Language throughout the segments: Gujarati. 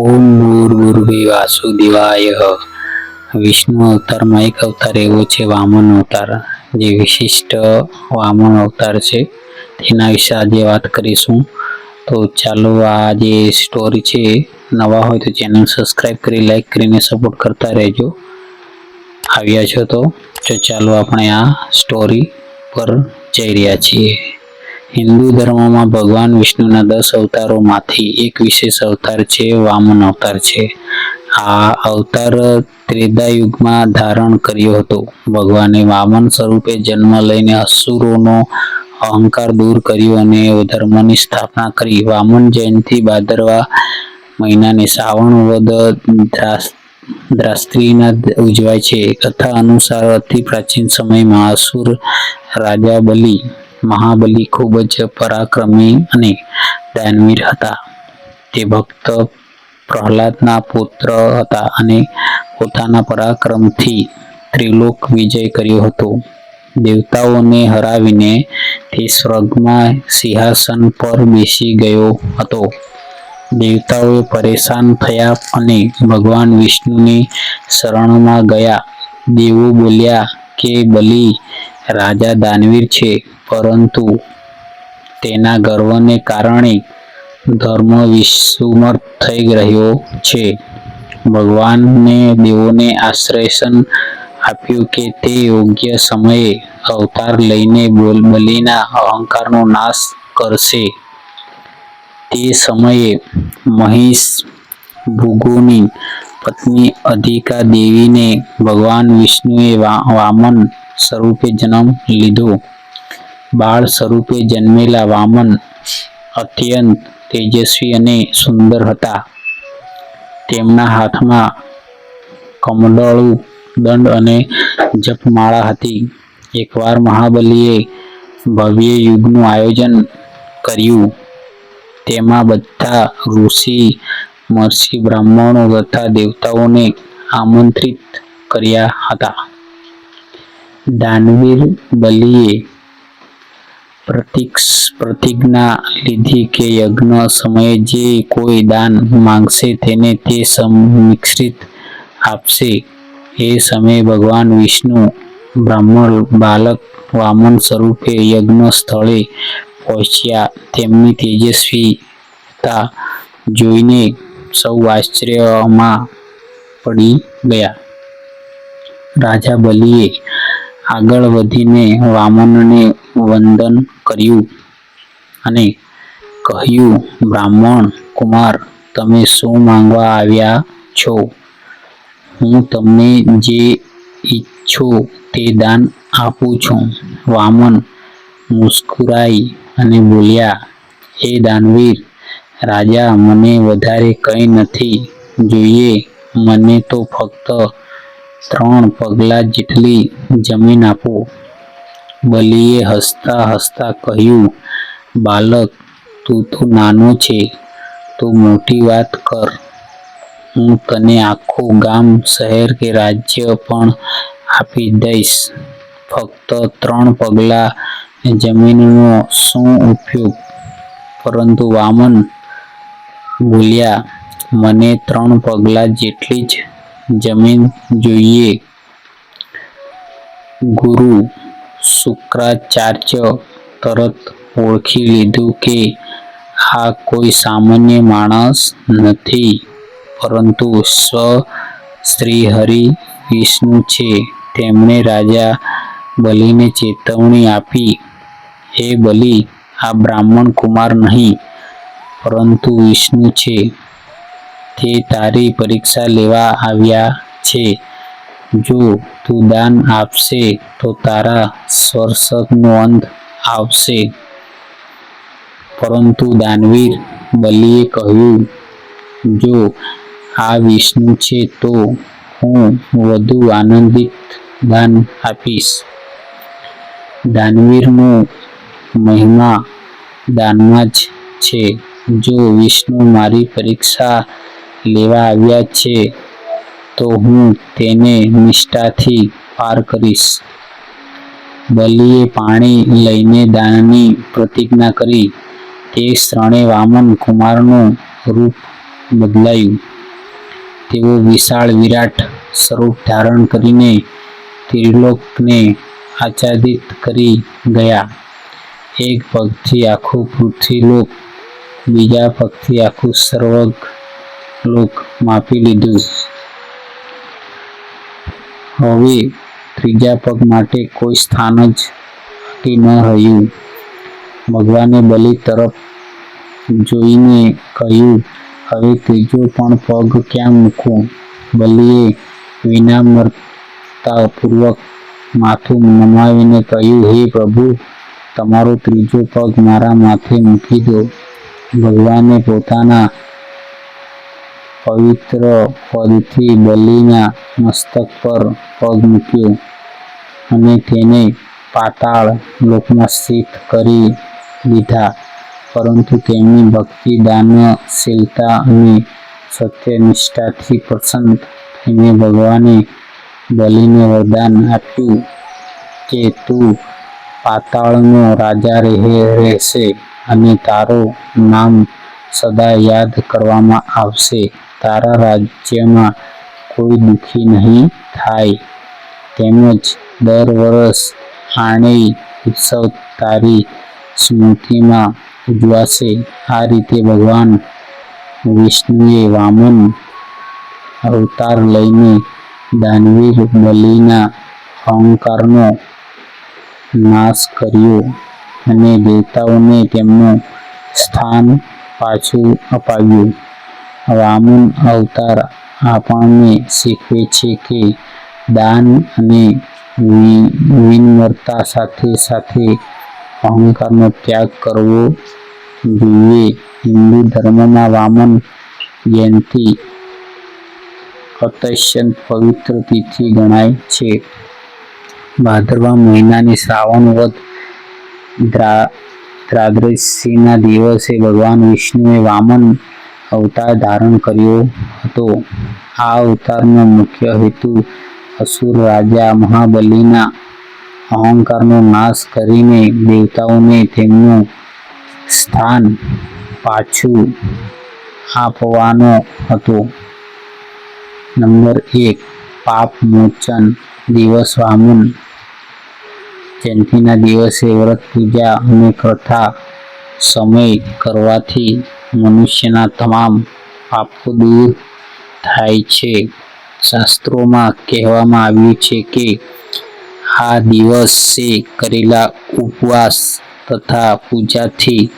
ઓમ ભૂર્ભુર્ભુવ વાસુદેવાય વિષ્ણુ અવતારમાં એક અવતાર એવો છે, વામન અવતાર, જે વિશિષ્ટ વામન અવતાર છે. તેના વિશે આજે વાત કરીશું. તો ચાલો, આ જે સ્ટોરી છે, નવા હોય તો ચેનલ સબસ્ક્રાઈબ કરી લાઈક કરીને સપોર્ટ કરતા રહેજો. આવ્યા છો તો ચાલો આપણે આ સ્ટોરી પર જઈ રહ્યા છીએ. હિન્દુ ધર્મમાં ભગવાન વિષ્ણુના દસ અવતારોમાંથી એક વિશેષ અવતાર છે, વામન અવતાર છે. આ અવતાર ત્રેતા યુગમાં ધારણ કર્યો હતો. ભગવાને વામન સ્વરૂપે જન્મ લઈને અસુરોનો અહંકાર દૂર કર્યો અને ધર્મની સ્થાપના કરી. વામન જયંતિ ભાદરવા મહિનાને શ્રાવણ વદ દ્રાસ- દ્રાસ્ત્રીના ઉજવાય છે. કથા અનુસાર અતિ પ્રાચીન સમયમાં અસુર રાજા બલિ મહાબલી ખૂબ જ પરાક્રમી અને દાનવીર હતા. તે ભક્ત પ્રહલાદના પુત્ર હતા અને પોતાના પરાક્રમથી ત્રિલોક વિજય કર્યો હતો. દેવતાઓને હરાવીને તે સ્વર્ગમાં સિંહાસન પર બેસી ગયો હતો. દેવતાઓએ પરેશાન થયા અને ભગવાન વિષ્ણુની શરણમાં ગયા. દેવો બોલ્યા કે બલિ રાજા દાનવીર છે, પરંતુ તેના ગર્વને કારણે ધર્મ વિસ્મૃત થઈ રહ્યો છે. ભગવાનને દેવોને આશ્વાસન આપ્યું કે તે યોગ્ય સમયે અવતાર લઈને બોલ, બલિના અહંકારનો નાશ કરશે. તે સમયે મહિષ ભૃગુની પત્ની અધિકા દેવીને ભગવાન વિષ્ણુએ વામન સ્વરૂપે જન્મ લીધો. બાળ સ્વરૂપે જન્મેલા વામન અત્યંત તેજસ્વી અને સુંદર હતા. તેમના હાથમાં કમડળું દંડ અને જપમાળા હતી. એકવાર મહાબલીએ ભવ્ય યુગનું આયોજન કર્યું. તેમાં બધા ઋષિ મહર્ષિ બ્રાહ્મણો તથા દેવતાઓને આમંત્રિત કર્યા હતા. દાનવીર બલિએ પ્રતિજ્ઞા લીધી કે યજ્ઞ સમયે જે કોઈ દાન માંગશે તેને તે સમિશ્રિત આપશે. એ સમયે ભગવાન વિષ્ણુ, બ્રાહ્મણ, બાલક, વામન સ્વરૂપે યજ્ઞ સ્થળે પહોંચ્યા. તેમની તેજસ્વીતા જોઈને સૌ આશ્ચર્યમાં પડી ગયા. રાજા બલિએ આગળ વધીને વામનને વંદન કર્યું અને કહ્યું, બ્રાહ્મણ કુમાર, તમે શું માંગવા આવ્યા છો? હું તમને જે ઈચ્છો તે દાન આપું છું. વામન મુસ્કુરાઈ અને બોલ્યા, હે દાનવીર રાજા, મને વધારે કંઈ નથી જોઈએ. મને તો ફક્ત ત્રણ પગલાં જેટલી જમીન આપો. બલીએ હસતા હસતા કહ્યું, બાલક, તું તો નાનો છે, તો મોટી વાત કર. હું તને આખું ગામ, શહેર કે રાજ્ય પણ આપી દઈશ. ફક્ત ત્રણ પગલાં જમીનનો શું ઉપયોગ? પરંતુ વામન બોલ્યા, મને ત્રણ પગલાં જેટલી જ જમીન જોઈએ. ગુરુ શુક્રાચાર્ય તરત ઓળખી લીધું કે આ કોઈ સામાન્ય માણસ નથી, પરંતુ સ્વ શ્રી હરિ વિષ્ણુ છે. તેમણે રાજા બલિને ચેતવણી આપી, હે બલિ, આ બ્રાહ્મણ કુમાર નહીં પરંતુ વિષ્ણુ છે તે તારી પરીક્ષા લેવા આવ્યા છે. જો તું દાન આપશે તો તારા સ્પર્શકનો અંત આવશે. પરંતુ દાનવીર બલીએ કહ્યું, જો આ વિષ્ણુ છે તો હું વધુ આનંદિત દાન આપીશ. દાનવીરનો મહિમા દાનમાં જ છે. જો વિષ્ણુ મારી પરીક્ષા લેવા આવ્યા છે, તો હું તેને નિષ્ઠાથી પાર કરીશ. બલિએ પાણી લઈને દાનની પ્રતિજ્ઞા કરી. તે ક્ષણે વામન કુમારનું રૂપ બદલાયું. તેઓ વિશાળ વિરાટ સ્વરૂપ ધારણ કરીને ત્રિલોકને આચ્છાદિત કરી ગયા. એક પગથી આખું પૃથ્વીલોક બીજા પગથી આખું સર્વગ લોક માપી લીધું. હવે ત્રીજા પગ માટે કોઈ સ્થાન જ બાકી ન રહ્યું. ભગવાને બલિ તરફ જોઈને કહ્યું, હવે ત્રીજો પણ પગ ક્યાં મૂકું બલિએ વિનમ્રતાપૂર્વક માથું નમાવીને કહ્યું, હે પ્રભુ, તમારો ત્રીજો પગ મારા માથે મૂકી દો. ભગવાને પોતાના પવિત્ર પદથી બલિના મસ્તક પર પગ મૂક્યો અને તેને પાતાળ લોકમાં સ્થિત કરી દીધા. પરંતુ તેમની ભક્તિ, દાનશીલતા અને સત્યનિષ્ઠાથી પ્રસન્ન થઈને ભગવાને બલિને વરદાન આપ્યું કે તું પાતાળનો રાજા રહે, રહેશે. અને તારું નામ સદા યાદ કરવામાં આવશે. તારા રાજ્યમાં કોઈ દુઃખી નહીં થાય. તેમજ દર વર્ષ આણેય ઉત્સવ તારી સ્મૃતિમાં ઉજવાશે. આ રીતે ભગવાન વિષ્ણુએ વામન અવતાર લઈને દાનવીર બલિના અહંકારનો નાશ કર્યો. અને દેવતાઓને તેમનું સ્થાન પાછું અપાવ્યું. વામન અવતાર આપણને શીખવે છે કે દાન અને વિનમ્રતા સાથે સાથે અહંકારનો ત્યાગ કરવો જોઈએ. હિન્દુ ધર્મમાં વામન જયંતિ અત્યંત પવિત્ર તિથિ ગણાય છે. ભાદરવા મહિનાની શ્રાવણ વદ દ્રા દિવસે ભગવાન વિષ્ણુએ વામન અવતાર ધારણ કર્યો હતો. આ અવતારનો મુખ્ય હેતુ અસુર રાજા મહાબલીના અહંકારનો નાશ કરીને દેવતાઓને તેમનું સ્થાન પાછું આપવાનો હતો. નંબર એક, પાપ મોચન દિવસ વામન જયંતિના દિવસે વ્રત પૂજા અને કથા સમય કરવાથી મનુષ્યના તમામ પાપો દૂર થાય છે. શાસ્ત્રોમાં કહેવામાં આવ્યું છે કે, આ દિવસે કરેલા ઉપવાસ તથા પૂજાથી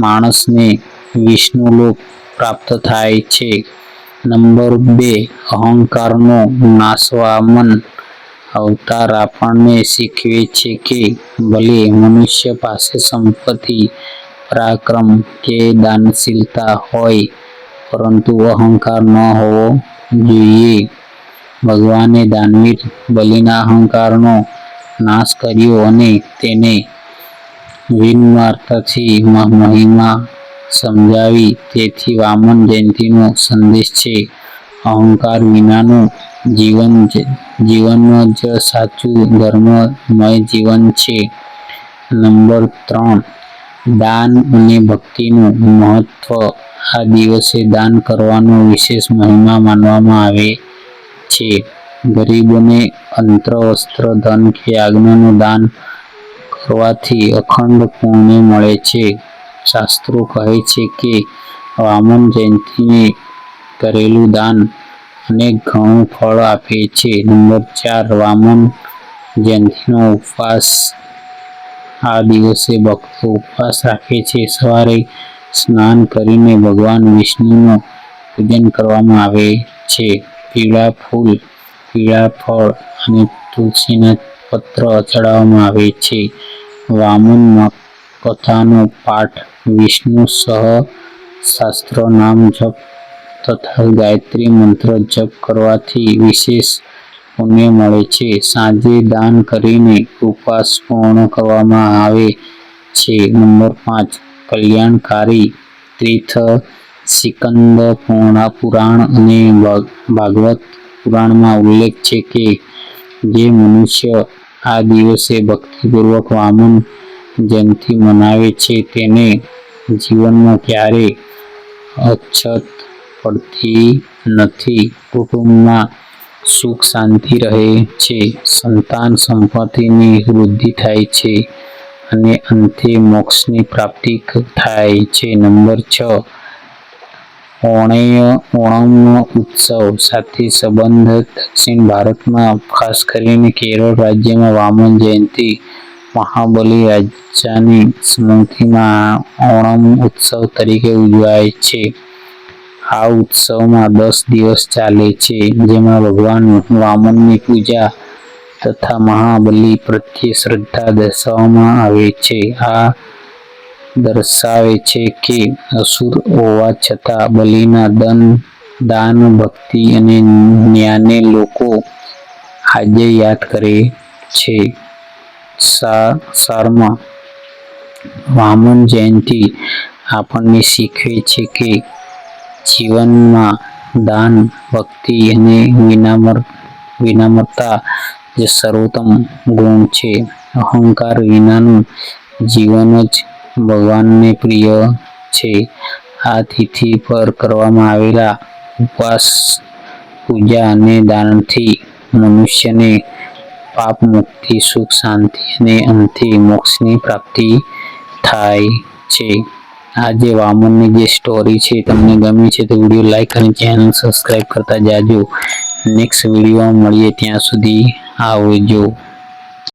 માણસને વિષ્ણુલોક પ્રાપ્ત થાય છે. નંબર બે, અહંકારનો નાશ વામન અવતાર આપણને શીખવે છે કે ભલે મનુષ્ય પાસે સંપત્તિ, પરાક્રમ કે દાનશીલતા હોય, પરંતુ અહંકાર ન હોવો જોઈએ. ભગવાને દાનવીર બલિના અહંકારનો નાશ કર્યો અને તેને વિનવાર્તાથી મહિમા સમજાવી. તેથી વામન જયંતિનો સંદેશ છે. અહંકાર વિનાનું જીવન જ જીવન જ સાચું ધર્મમય જીવન છે. નંબર ત્રણ, દાન અને ભક્તિનું મહત્વ. આ દિવસે દાન કરવાનો વિશેષ મહિમા માનવામાં આવે છે. ગરીબોને અંત્ર, વસ્ત્ર, ધન કે આજ્ઞાનું દાન કરવાથી અખંડ પુણ્ય મળે છે. શાસ્ત્રો કહે છે કે વામન જયંતિને કરેલું દાન અનેક ઘણું ફળ આપે છે. નંબર ચાર, વામન જયંતિનો ઉપવાસ. આ દિવસે ભક્તો ઉપવાસ રાખે છે. સવારે સ્નાન કરીને ભગવાન વિષ્ણુનું પૂજન કરવામાં આવે છે. પીળા ફૂલ, પીળા ફળ અને તુલસીના પત્ર ચડાવવામાં આવે છે. વામન કથાનો પાઠ, વિષ્ણુ સહ શાસ્ત્ર નામ જપ તથા ગાયત્રી મંત્ર જપ કરવાથી વિશેષ પુણ્ય મળે છે. સાંજે દાન કરીને ઉપવાસ પૂર્ણ કરવામાં આવે છે. નંબર પાંચ, કલ્યાણકારી તીર્થ, સિકંદ પૂર્ણા અને ભાગવત પુરાણમાં ઉલ્લેખ છે કે જે મનુષ્ય આ દિવસે ભક્તિપૂર્વક વામન જયંતિ મનાવે છે, તેને જીવનમાં ક્યારેય અછત પડતી નથી. કુટુંબમાં સુખ શાંતિ રહે છે. સંતાન સંપત્તિની વૃદ્ધિ થાય છે અને અંતે મોક્ષની પ્રાપ્તિ થાય છે. નંબર છ. ઓણય, ઓણમનો ઉત્સવ સાથે સંબંધ દક્ષિણ ભારતમાં, ખાસ કરીને કેરળ રાજ્યમાં વામન જયંતિ મહાબલી રાજાની સ્મૃતિમાં ઓણમ ઉત્સવ તરીકે ઉજવાય છે. આ ઉત્સવમાં દસ દિવસ ચાલે છે, જેમાં ભગવાન વામનની પૂજા તથા મહાબલી પ્રત્યે શ્રદ્ધા દર્શાવવામાં આવે છે. આ દર્શાવે છે કે અસુર હોવા છતાં બલિના દન, દાન, ભક્તિ અને ન્યાને લોકો આજે યાદ કરે છે. સારમાં વામન જયંતિ આપણને શીખવે છે કે જીવનમાં દાન, ભક્તિ અને વિનામર, વિનામરતા જે સર્વોત્તમ ગુણ છે. અહંકાર વિનાનું જીવન જ ભગવાનને પ્રિય છે. આ તિથિ પર કરવામાં આવેલા ઉપવાસ, પૂજા અને દાનથી મનુષ્યને પાપ મુક્તિ, સુખ, શાંતિ અને અંતે મોક્ષની પ્રાપ્તિ થાય છે. આ જે વામનની જે સ્ટોરી છે તમને ગમી છે તો વીડિયો લાઈક અને ચેનલ સબસ્ક્રાઈબ કરતા જાજો. નેક્સ્ટ વિડીયોમાં મળીએ ત્યાં સુધી આવજો